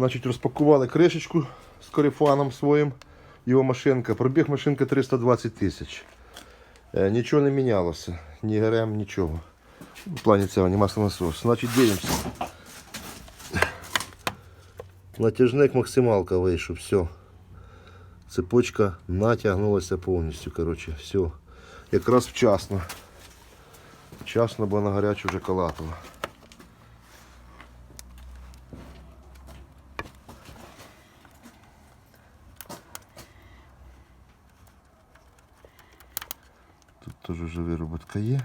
Значить, розпакували кришечку з корефаном своїм. Його машинка. Пробіг машинка 320 тисяч. Е, Нічого не мінялося. Ні ГРМ, нічого. В плані цього, ні маслонасос. Значить, дивимося. Натяжник максималка вийшов, все. Цепочка натягнулася повністю. Коротше, все. Якраз вчасно. Вчасно, бо на гарячу вже калатова. Теж вже вироботка є.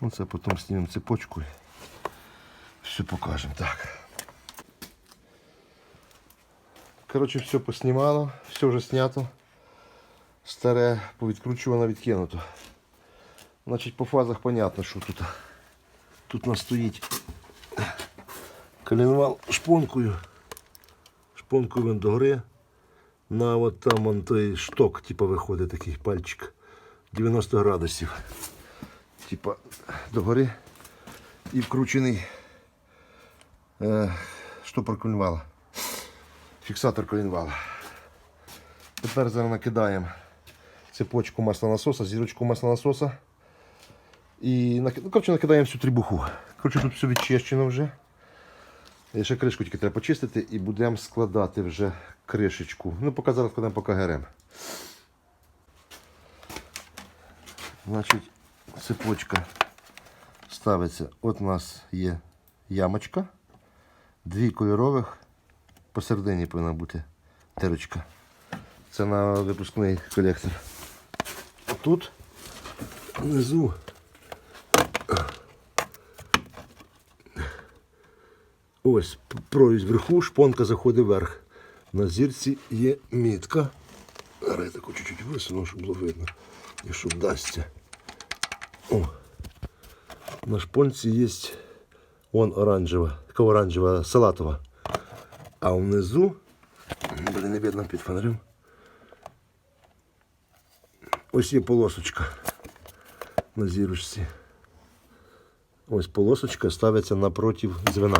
Ну це потім знімемо цепочку і все покажемо. Так. Коротше, все поснімало, все вже знято. Старе повідкручувано, відкинуто. Значить, по фазах понятно, що тут. Тут у нас стоїть коленвал шпонкою. Шпонкою він догори. На от там он той шток, типу, виходить такий пальчик. 90 градусів. Типа догори. І вкручений е, штопор коленвала. Фіксатор коленвала. Тепер зараз накидаємо цепочку маслонасоса, зірочку маслонасоса. І ну, коротше, накидаємо всю трібуху. Коротше, тут все відчищено вже. І ще кришку тільки треба почистити і будемо складати вже кришечку. Ну, поки зараз складемо по КГРМ. Значить, цепочка ставиться. От у нас є ямочка. Дві кольорових. Посередині повинна бути терочка. Це на випускний колектор. Тут внизу ось прорізь вверху, шпонка заходить вверх. На зірці є мітка. Зараз я таку чуть-чуть висуну, щоб було видно, якщо вдасться. О. На шпонці є вон оранжева, така оранжева салатова. А внизу, блін, не видно під фонарем. Ось є полосочка на зірочці. Ось полосочка ставиться напроти звена.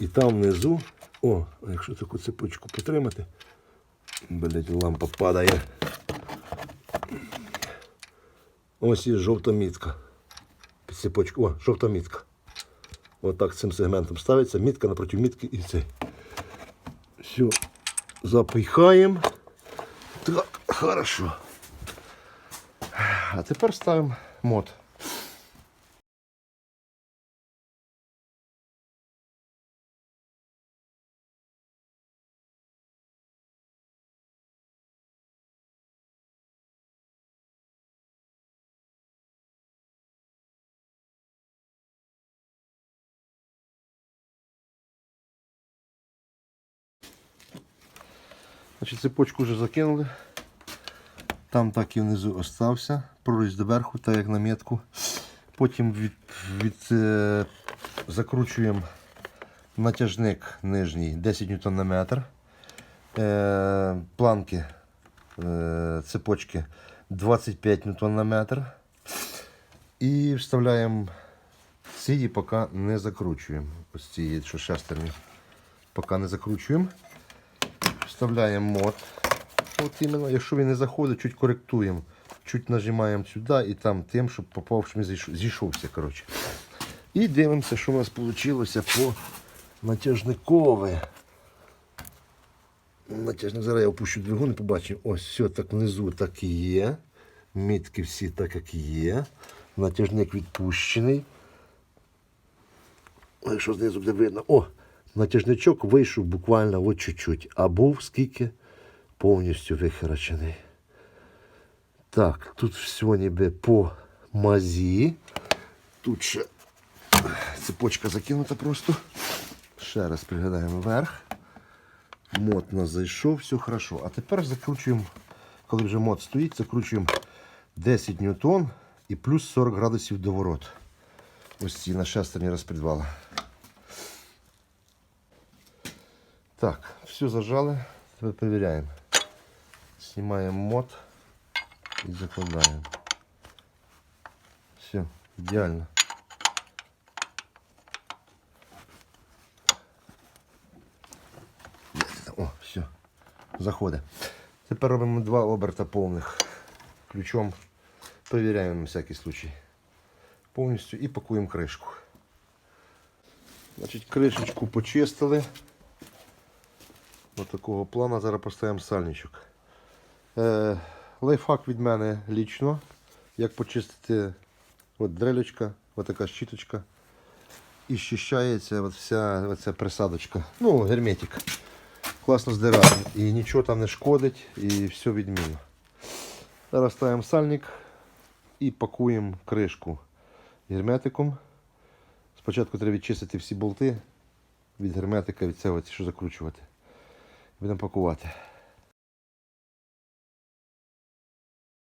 І там внизу, о, якщо таку цепочку потримати, блять, лампа падає. Ось є жовта мітка. Під цепочку. О, жовта мітка. Отак цим сегментом ставиться, мітка напроти мітки і цей. Все, запихаємо. Так, хорошо. А тепер ставимо мод. Значить, цепочку вже закинули. Там так і внизу остався. Прорізь доверху, так як на метку. Потім від, від, е, закручуємо натяжник нижній 10 ньютон на метр. Е, планки е, цепочки 25 ньютон на метр. І вставляємо ці, поки не закручуємо. Ось ці, шестерні. Поки не закручуємо. Вставляємо мод. От іменно, якщо він не заходить, чуть коректуємо. Чуть нажимаємо сюди і там тим, щоб попав, щоб зійшовся. Коротше. І дивимося, що у нас вийшло по натяжникове. Натяжник, зараз я опущу двигун і побачимо. Ось все так внизу так і є. Мітки всі так, як є. Натяжник відпущений. Якщо знизу буде видно. О, натяжничок вийшов буквально от чуть-чуть, а був скільки повністю вихерачений. Так, тут все ніби по мазі. Тут ще цепочка закинута просто. Ще раз пригадаємо вверх. Мод нас зайшов, все хорошо. А тепер закручуємо, коли вже мод стоїть, закручуємо 10 ньютон і плюс 40 градусів доворот. Ось ці на шестерні розпідвала. Так, все зажали. Тепер перевіряємо. Знімаємо мод і закладаємо. Все, ідеально. заходить. Тепер робимо два оберта повних. Ключом перевіряємо на всякий случай. Повністю і пакуємо кришку. Значить, кришечку почистили. Ось такого плану. Зараз поставимо сальничок. Е, лайфхак від мене лічно. Як почистити от дрелючка, от така щіточка. І щищається от вся оця присадочка. Ну, герметик. Класно здирає. І нічого там не шкодить, і все відмінно. Зараз ставимо сальник і пакуємо кришку герметиком. Спочатку треба відчистити всі болти від герметика, від цього, що закручувати. Будемо пакувати.